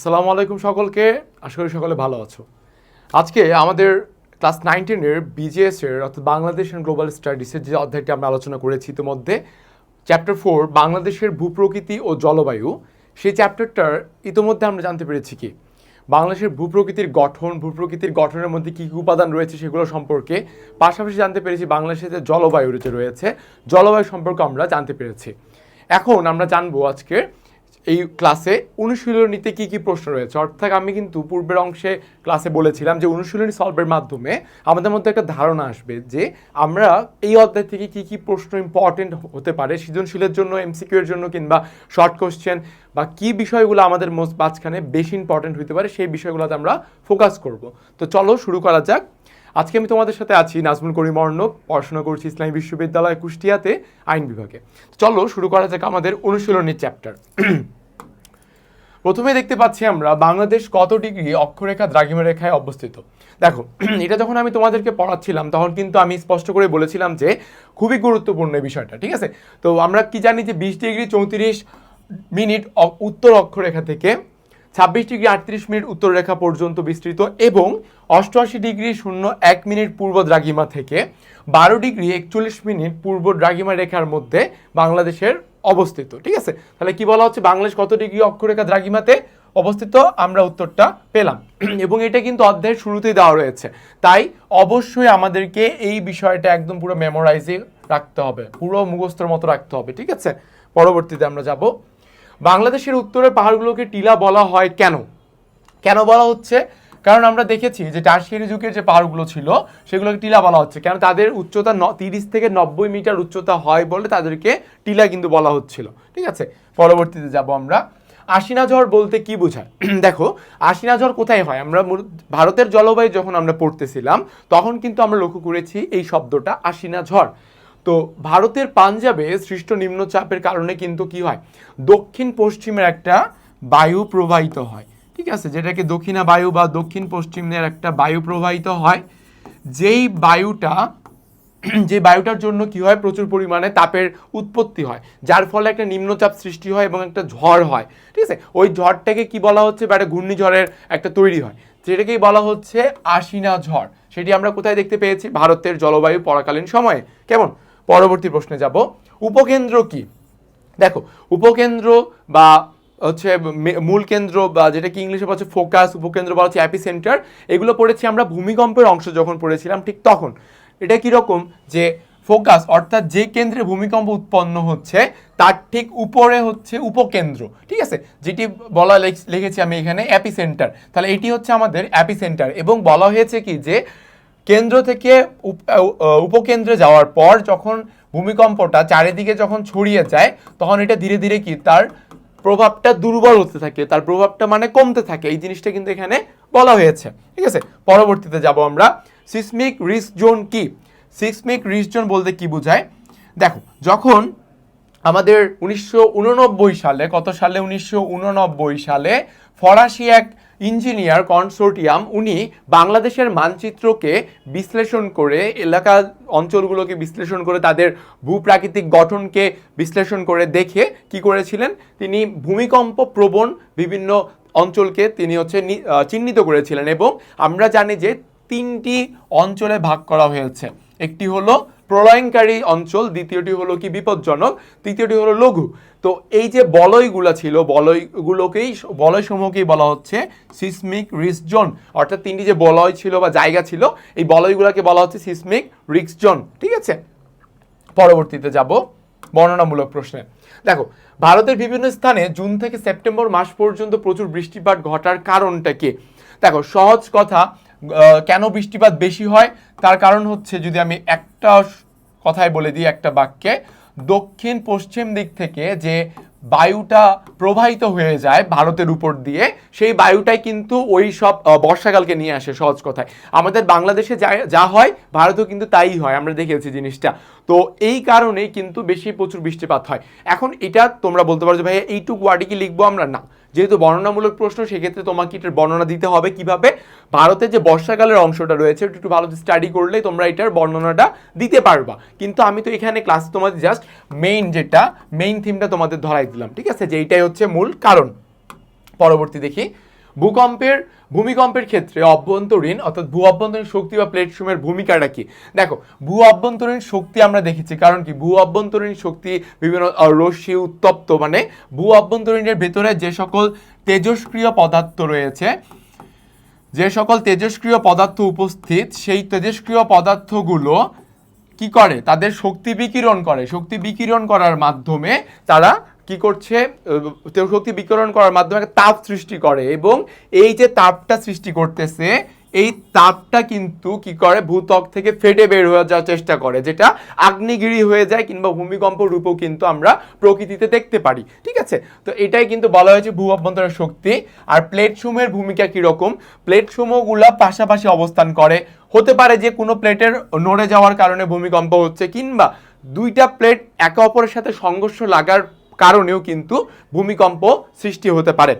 আসসালামু আলাইকুম সকলকে। আশা করি সকলে ভালো আছো। আজকে আমাদের ক্লাস নাইনটিনের বিজিএস এর, অর্থাৎ বাংলাদেশ অ্যান্ড গ্লোবাল স্টাডিজের যে অধ্যায়টি আমরা আলোচনা করেছি ইতিমধ্যে চ্যাপ্টার ফোর বাংলাদেশের ভূপ্রকৃতি ও জলবায়ু, সেই চ্যাপ্টারটার ইতিমধ্যে আমরা জানতে পেরেছি কি? বাংলাদেশের ভূপ্রকৃতির গঠন, ভূপ্রকৃতির গঠনের মধ্যে কী কী উপাদান রয়েছে সেগুলো সম্পর্কে পাশাপাশি জানতে পেরেছি বাংলাদেশের যে জলবায়ু রয়েছে, জলবায়ু সম্পর্কে আমরা জানতে পেরেছি। এখন আমরা জানব আজকে এই ক্লাসে অনুশীলনীতে কি কি প্রশ্ন রয়েছে? অর্থাৎ আমি কিন্তু পূর্বের অংশে ক্লাসে বলেছিলাম যে অনুশীলনী সলভের মাধ্যমে আমাদের মধ্যে একটা ধারণা আসবে যে আমরা এই অধ্যায় থেকে কি কি প্রশ্ন ইম্পর্টেন্ট হতে পারে, সৃজনশীলের জন্য এমসিকিউ এর জন্য কিংবা শর্ট কোশ্চেন বা কি বিষয়গুলো আমাদের মাঝখানে বেশি ইম্পর্টেন্ট হতে পারে সেই বিষয়গুলোতে আমরা ফোকাস করব। তো চলো শুরু করা যাক। আজকে আমি তোমাদের সাথে আছি নাজমুল করিম অর্ণব, পড়াশোনা করছি ইসলামী বিশ্ববিদ্যালয় কুষ্টিয়াতে আইন বিভাগে। চলো শুরু করা যাক আমাদের অনুশীলনের চ্যাপ্টার প্রথমে দেখতে পাচ্ছি আমরা বাংলাদেশ কত ডিগ্রি অক্ষরেখা দ্রাঘিমা রেখায় অবস্থিত? দেখো, এটা যখন আমি তোমাদেরকে পড়াচ্ছিলাম, তখন কিন্তু আমি স্পষ্ট করে বলেছিলাম যে খুবই গুরুত্বপূর্ণ এই বিষয়টা, ঠিক আছে? তো আমরা কি জানি যে বিশ ডিগ্রি চৌত্রিশ মিনিট উত্তর অক্ষরেখা থেকে ছাব্বিশ ডিগ্রি আটত্রিশ মিনিট উত্তর রেখা পর্যন্ত বিস্তৃত এবং অষ্টআশি ডিগ্রি শূন্য এক মিনিট পূর্ব দ্রাঘিমা থেকে বারো ডিগ্রি একচল্লিশ মিনিট পূর্ব দ্রাঘিমা রেখার মধ্যে বাংলাদেশের অবস্থিত, ঠিক আছে? তাহলে কি বলা হচ্ছে বাংলাদেশ কত ডিগ্রি অক্ষরেখা দ্রাঘিমাতে অবস্থিত? আমরা উত্তরটা পেলাম। এবং এটা কিন্তু অধ্যায়ের শুরুতেই দেওয়া রয়েছে। তাই অবশ্যই আমাদেরকে এই বিষয়টা একদম পুরো মেমোরাইজে রাখতে হবে, পুরো মুখস্থর মতো রাখতে হবে, ঠিক আছে? পরবর্তীতে আমরা যাব বাংলাদেশের উত্তরের পাহাড়গুলোকে টিলা বলা হয় কেন? কেন বলা হচ্ছে? কারণ আমরা দেখেছি যে টার্সিয়ারি যুগের যে পাহাড়গুলো ছিল, সেগুলোকে টিলা বলা হচ্ছে। কেন তাদের উচ্চতা তিরিশ থেকে নব্বই মিটার উচ্চতা হয় বলে তাদেরকে টিলা কিন্তু বলা হচ্ছিল। ঠিক আছে? পরবর্তীতে যাব আমরা। আশিনা ঝড় বলতে কি বোঝায়? দেখো আশিনা ঝড় কোথায় হয়? আমরা ভারতের জলবায়ু যখন আমরা পড়তেছিলাম, তখন কিন্তু আমরা লক্ষ্য করেছি এই শব্দটা আশিনা ঝড় তো ভারতের পাঞ্জাবে সৃষ্ট নিম্নচাপের কারণে কিন্তু কি হয়? দক্ষিণ পশ্চিমের একটা বায়ু প্রবাহিত হয়। ঠিক আছে? যেটাকে দক্ষিণা বায়ু বা দক্ষিণ পশ্চিমের একটা বায়ু প্রবাহিত হয়। যেই বায়ুটা, যে বায়ুটার জন্য কি হয়? প্রচুর পরিমাণে তাপের উৎপত্তি হয়। যার ফলে একটা নিম্নচাপ সৃষ্টি হয় এবং একটা ঝড় হয়। ঠিক আছে? ওই ঝড়টাকে কি বলা হচ্ছে বা একটা ঘূর্ণিঝড়ের একটা তৈরি হয়। যেটাকেই বলা হচ্ছে আশিনা ঝড়। সেটি আমরা কোথায় দেখতে পেয়েছি? ভারতের জলবায়ু পরাকালীন সময়ে। কেমন? পরবর্তী প্রশ্নে যাব। উপকেন্দ্র কি? দেখো, উপকেন্দ্র বা হচ্ছে মূল কেন্দ্র বা যেটা কি ইংলিশে বলা হচ্ছে ফোকাস উপকেন্দ্র বলা হচ্ছে অ্যাপি সেন্টার এগুলো পড়েছি আমরা ভূমিকম্পের অংশ যখন পড়েছিলাম ঠিক তখন। এটা কীরকম? যে ফোকাস অর্থাৎ যে কেন্দ্রে ভূমিকম্প উৎপন্ন হচ্ছে, তার ঠিক উপরে হচ্ছে উপকেন্দ্র, ঠিক আছে? যেটি বলা লেখ- লিখেছি আমি এখানে অ্যাপি সেন্টার তাহলে এটি হচ্ছে আমাদের অ্যাপি সেন্টার এবং বলা হয়েছে কি যে কেন্দ্র থেকে উপ- উপকেন্দ্রে যাওয়ার পর যখন ভূমিকম্পটা চারিদিকে যখন ছড়িয়ে যায়, তখন এটা ধীরে ধীরে কি তার প্রভাবটা দুর্বল হতে থাকে, তার প্রভাবটা মানে কমতে থাকে। এই জিনিসটা কিন্তু এখানে বলা হয়েছে। ঠিক আছে? পরবর্তীতে যাব আমরা। সিসমিক রিস্ক জোন কি? সিসমিক রিস্ক জোন বলতে কি বোঝায়? দেখো, যখন আমাদের উনিশশো উননব্বই সালে, কত সালে? উনিশশো উননব্বই সালে ফরাসি এক ইঞ্জিনিয়ার কনসোর্টিয়াম, উনি বাংলাদেশের মানচিত্রকে বিশ্লেষণ করে, এলাকা অঞ্চলগুলোকে বিশ্লেষণ করে, তাদের ভূপ্রাকৃতিক গঠনকে বিশ্লেষণ করে দেখে কি করেছিলেন? তিনি ভূমিকম্প প্রবণ বিভিন্ন অঞ্চলকে তিনি হচ্ছে চিহ্নিত করেছিলেন এবং আমরা জানি যে তিনটি অঞ্চলে ভাগ করা হয়েছে। একটি হলো প্রলয়ঙ্কারী অঞ্চল, দ্বিতীয়টি হলো কি বিপজ্জনক, তৃতীয়টি হলো লঘু। তো এই যে বলয়গুলো ছিল, বলয়গুলোকেই বলয় সমূহকেই বলা হচ্ছে সিসমিক রিস্ক জোন অর্থাৎ তিনটি যে বলয় ছিল বা জায়গা ছিল, এই বলয়গুলোকে বলা হচ্ছে সিসমিক রিস্ক জোন ঠিক আছে? পরবর্তীতে যাব বর্ণনামূলক প্রশ্নে। দেখো, ভারতের বিভিন্ন স্থানে জুন থেকে সেপ্টেম্বর মাস পর্যন্ত প্রচুর বৃষ্টিপাত ঘটার কারণটা কি? দেখো, সহজ কথা কেন বৃষ্টিপাত বেশি হয়? তার কারণ হচ্ছে যদি আমি একটা কথায় বলে দিই, একটা বাক্যে, দক্ষিণ পশ্চিম দিক থেকে যে বায়ুটা প্রবাহিত হয়ে যায় ভারতের উপর দিয়ে, সেই বায়ুটাই কিন্তু ওই সব বর্ষাকালকে নিয়ে আসে, সহজ কথায়। আমাদের বাংলাদেশে যা যা হয়, ভারতেও কিন্তু তাই হয়, আমরা দেখেছি জিনিসটা। তো এই কারণেই কিন্তু বেশি প্রচুর বৃষ্টিপাত হয়। এখন এটা তোমরা বলতে পারো যে ভাই এইটুকু ওয়ার্ডে কি লিখব আমরা? না। যেহেতু বর্ণনামূলক প্রশ্ন, সেক্ষেত্রে তোমাকে এটার বর্ণনা দিতে হবে কীভাবে? ভারতের যে বর্ষাকালের অংশটা রয়েছে একটু ভালো স্টাডি করলে তোমরা এটার বর্ণনাটা দিতে পারবা। কিন্তু আমি তো এখানে ক্লাস তোমাদের জাস্ট মেইন যেটা মেইন থিমটা তোমাদের ধরাই দিলাম, ঠিক আছে? যে এইটাই হচ্ছে মূল কারণ। পরবর্তী দেখি। ভূকম্পের, ভূমিকম্পের ক্ষেত্রে অভ্যন্তরীণ, অর্থাৎ ভূ অভ্যন্তরীণ শক্তি বা প্লেটফর্মের ভূমিকাটা কি? দেখো, ভূ অভ্যন্তরীণ শক্তি আমরা দেখেছি। কারণ কি? ভূ অভ্যন্তরীণ শক্তি বিভিন্ন রশ্মি উত্তপ্ত মানে ভূ অভ্যন্তরীণের ভেতরে যে সকল তেজস্ক্রিয় পদার্থ রয়েছে, যে সকল তেজস্ক্রিয় পদার্থ উপস্থিত, সেই তেজস্ক্রিয় পদার্থগুলো কি করে? তাদের শক্তি বিকিরণ করে। শক্তি বিকিরণ করার মাধ্যমে তারা কি করছে? শক্তি বিকিরণ করার মাধ্যমে তাপ সৃষ্টি করে এবং এই যে তাপটা সৃষ্টি করতেছে, এই তাপটা কিন্তু কি করে? ভূত্বক থেকে ফেটে বের হয়ে যাওয়ার চেষ্টা করে, যেটা আগ্নেয়গিরি হয়ে যায় কিংবা ভূমিকম্প রূপও কিন্তু আমরা প্রকৃতিতে দেখতে পারি, ঠিক আছে? তো এটাই কিন্তু বলা হয়েছে ভূ অভ্যন্তরের শক্তি। আর প্লেট সমূহের ভূমিকা কীরকম প্লেট সমূহগুলো পাশাপাশি অবস্থান করে। হতে পারে যে কোনো প্লেটের নড়ে যাওয়ার কারণে ভূমিকম্প হচ্ছে কিংবা দুইটা প্লেট একে অপরের সাথে সংঘর্ষ লাগার কারণেও কিন্তু ভূমিকম্প সৃষ্টি হতে পারে।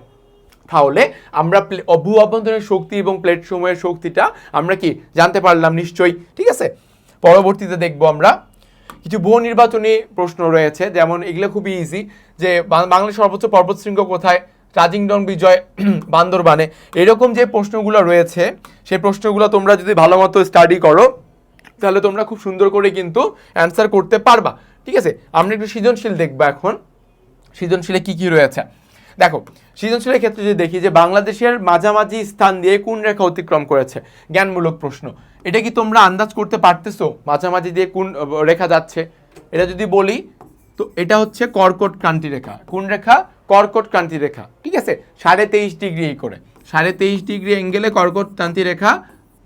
তাহলে আমরা ভূ অভ্যন্তরীণ শক্তি এবং প্লেট সমূহের শক্তিটা আমরা কি জানতে পারলাম নিশ্চয়ই, ঠিক আছে? পরবর্তীতে দেখব আমরা কিছু বহু নির্বাচনী প্রশ্ন রয়েছে, যেমন এগুলো খুবই ইজি যে বাং- বাংলাদেশের সর্বোচ্চ পর্বতশৃঙ্গ কোথায়? চাজিংডং বিজয়, বান্দরবানে। এরকম যে প্রশ্নগুলো রয়েছে, সেই প্রশ্নগুলো তোমরা যদি ভালো মতো স্টাডি করো, তাহলে তোমরা খুব সুন্দর করে কিন্তু অ্যান্সার করতে পারবা, ঠিক আছে? আমরা একটু সৃজনশীল দেখব এখন। সৃজনশীলে কি কি রয়েছে? দেখো, সৃজনশীলের ক্ষেত্রে যদি দেখি যে বাংলাদেশের মাঝামাঝি স্থান দিয়ে কোন রেখা অতিক্রম করেছে? জ্ঞানমূলক প্রশ্ন। এটা কি তোমরা আন্দাজ করতে পারতেছো মাঝামাঝি দিয়ে কোন রেখা যাচ্ছে? এটা যদি বলি, তো এটা হচ্ছে কর্কট ক্রান্তি রেখা। কোন রেখা? কর্কট ক্রান্তি রেখা। ঠিক আছে? সাড়ে তেইশ ডিগ্রি করে। সাড়ে তেইশ ডিগ্রি অ্যাঙ্গেলে কর্কট ক্রান্তি রেখা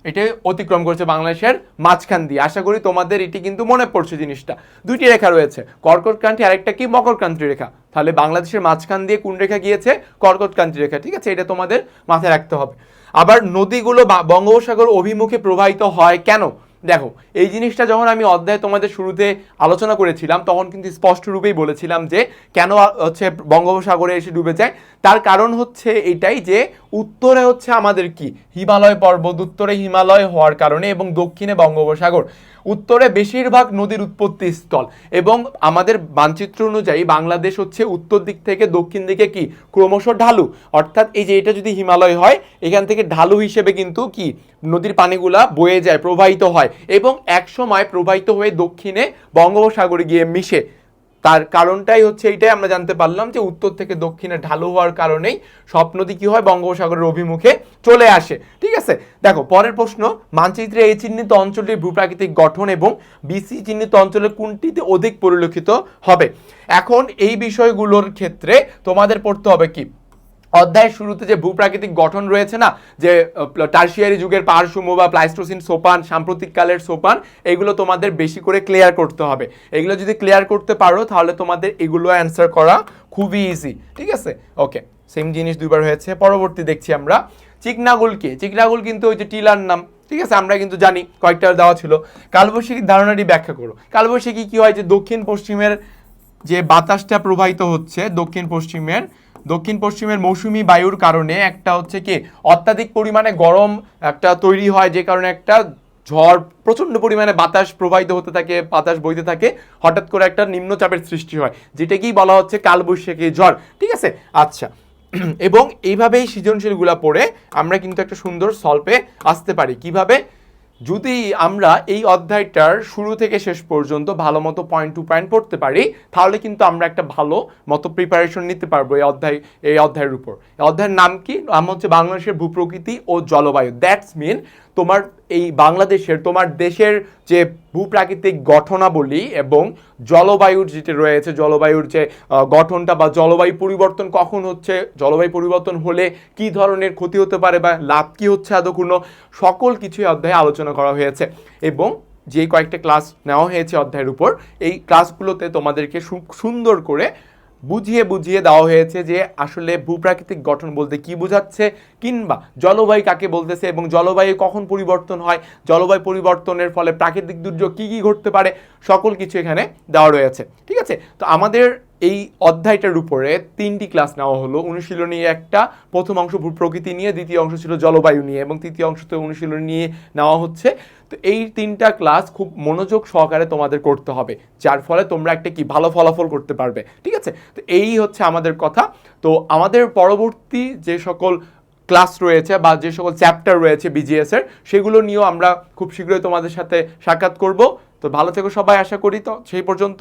এটা অতিক্রম করেছে বাংলাদেশের মাঝখান দিয়ে। আশা করি তোমাদের এটি কিন্তু মনে পড়ছে জিনিসটা। দুইটি রেখা রয়েছে, কর্কট ক্রান্তি আরেকটা কি মকর ক্রান্তি রেখা। তাহলে বাংলাদেশের মাঝখান দিয়ে কোন রেখা গিয়েছে? কর্কট ক্রান্তি রেখা, ঠিক আছে? এটা তোমাদের মাথায় রাখতে হবে। আবার নদীগুলো বঙ্গোপসাগর অভিমুখে প্রবাহিত হয় কেন? দেখো, এই জিনিসটা যখন আমি অধ্যায় তোমাদের শুরুতে আলোচনা করেছিলাম, তখন কিন্তু স্পষ্ট রূপেই বলেছিলাম যে, কেন হচ্ছে বঙ্গোপসাগরে এসে ডুবে যায়। তার কারণ হচ্ছে এটাই যে, উত্তরে হচ্ছে আমাদের কি? হিমালয় পর্বত, উত্তরে হিমালয় হওয়ার কারণে এবং দক্ষিণে বঙ্গোপসাগর। উত্তরে বেশিরভাগ নদীর উৎপত্তি স্থল এবং আমাদের মানচিত্র অনুযায়ী বাংলাদেশ হচ্ছে উত্তর দিক থেকে দক্ষিণ দিকে কি? ক্রমশ ঢালু। অর্থাৎ এই যে এটা যদি হিমালয় হয়, এখান থেকে ঢালু হিসেবে কিন্তু কি? নদীর পানিগুলা বয়ে যায়, প্রবাহিত হয়। এবং এক সময় প্রবাহিত হয়ে দক্ষিণে বঙ্গোপসাগরে গিয়ে মিশে। তার কারণটাই হচ্ছে এইটাই, আমরা জানতে পারলাম যে উত্তর থেকে দক্ষিণে ঢালু হওয়ার কারণেই সব নদী কি হয় বঙ্গোপসাগরের অভিমুখে চলে আসে। ঠিক আছে? দেখো, পরের প্রশ্ন, মানচিত্রে এই চিহ্নিত অঞ্চলটির ভূপ্রাকৃতিক গঠন এবং বিসি চিহ্নিত অঞ্চলের কোনটিতে অধিক পরিলক্ষিত হবে? এখন এই বিষয়গুলোর ক্ষেত্রে তোমাদের পড়তে হবে কি? অধ্যায়ের শুরুতে যে ভূপ্রাকৃতিক গঠন রয়েছে না, যে টার্সিয়ারি যুগের পাহাড়সমূহ বা প্লাইস্টোসিন সোপান সাম্প্রতিক কালের সোপান, এগুলো তোমাদের বেশি করে ক্লিয়ার করতে হবে। এগুলো যদি ক্লিয়ার করতে পারো, তাহলে তোমাদের এগুলো অ্যান্সার করা খুবই ইজি ঠিক আছে? ওকে সেম জিনিস দুইবার হয়েছে, পরবর্তী দেখছি আমরা। চিকনাগুল কে? চিকনাগুল কিন্তু ওই যে টিলার নাম, ঠিক আছে? আমরা কিন্তু জানি, কয়েকটা দেওয়া ছিল। কালবৈশাখীর ধারণাটি ব্যাখ্যা করো। কালবৈশাখী কি হয়? যে দক্ষিণ পশ্চিমের যে বাতাসটা প্রবাহিত হচ্ছে দক্ষিণ পশ্চিমের দক্ষিণ পশ্চিমের মৌসুমি বায়ুর কারণে একটা হচ্ছে কি, অত্যাধিক পরিমাণে গরম একটা তৈরি হয়, যে কারণে একটা ঝড়, প্রচণ্ড পরিমাণে বাতাস প্রবাহিত হতে থাকে, বাতাস বইতে থাকে, হঠাৎ করে একটা নিম্নচাপের সৃষ্টি হয়, যেটাকেই বলা হচ্ছে কালবৈশাখী ঝড়, ঠিক আছে? আচ্ছা এবং এইভাবেই সৃজনশীলগুলা পড়ে আমরা কিন্তু একটা সুন্দর সল্পে আসতে পারি। কীভাবে? যদি আমরা এই অধ্যায়টার শুরু থেকে শেষ পর্যন্ত ভালো মতো পয়েন্ট টু পয়েন্ট পড়তে পারি, তাহলে কিন্তু আমরা একটা ভালো মতো প্রিপারেশন নিতে পারব এই অধ্যায়, এই অধ্যায়ের উপর। অধ্যায়ের নাম কি? নাম হচ্ছে বাংলাদেশের ভূপ্রকৃতি ও জলবায়ু। দ্যাটস মিন তোমার এই বাংলাদেশের, তোমার দেশের যে ভূপ্রাকৃতিক গঠনাবলী এবং জলবায়ুর যেটা রয়েছে, জলবায়ুর যে গঠনটা বা জলবায়ু পরিবর্তন কখন হচ্ছে, জলবায়ু পরিবর্তন হলে কি ধরনের ক্ষতি হতে পারে বা লাভ কি হচ্ছে আদৌ কোনো সকল কিছুই অধ্যায়ে আলোচনা করা হয়েছে। এবং যে কয়েকটা ক্লাস নেওয়া হয়েছে অধ্যায়ের উপর, এই ক্লাসগুলোতে তোমাদেরকে সুন্দর করে বুঝিয়ে বুঝিয়ে দেওয়া হয়েছে যে আসলে ভূপ্রাকৃতিক গঠন বলতে কি বোঝাচ্ছে কিংবা জলবায়ু কাকে বলতেছে এবং জলবায়ু কখন পরিবর্তন হয়, জলবায়ু পরিবর্তনের ফলে প্রাকৃতিক দুর্যোগ কী কী ঘটতে পারে, সকল কিছু এখানে দেওয়া রয়েছে। ঠিক আছে? তো আমাদের এই অধ্যায়টার উপরে তিনটি ক্লাস নেওয়া হলো। অনুশীলনী একটা, প্রথম অংশ ভূপ্রকৃতি নিয়ে, দ্বিতীয় অংশ ছিল জলবায়ু নিয়ে এবং তৃতীয় অংশতে অনুশীলনী নিয়ে নেওয়া হচ্ছে। তো এই তিনটা ক্লাস খুব মনোযোগ সহকারে তোমাদের করতে হবে, যার ফলে তোমরা একটা কি ভালো ফলাফল করতে পারবে, ঠিক আছে? তো এই হচ্ছে আমাদের কথা। তো আমাদের পরবর্তী যে সকল ক্লাস রয়েছে বা যে সকল চ্যাপ্টার রয়েছে বিজিএসের সেগুলো নিয়েও আমরা খুব শীঘ্রই তোমাদের সাথে সাক্ষাৎ করব। তো ভালো থেকো সবাই, আশা করি তো সেই পর্যন্ত।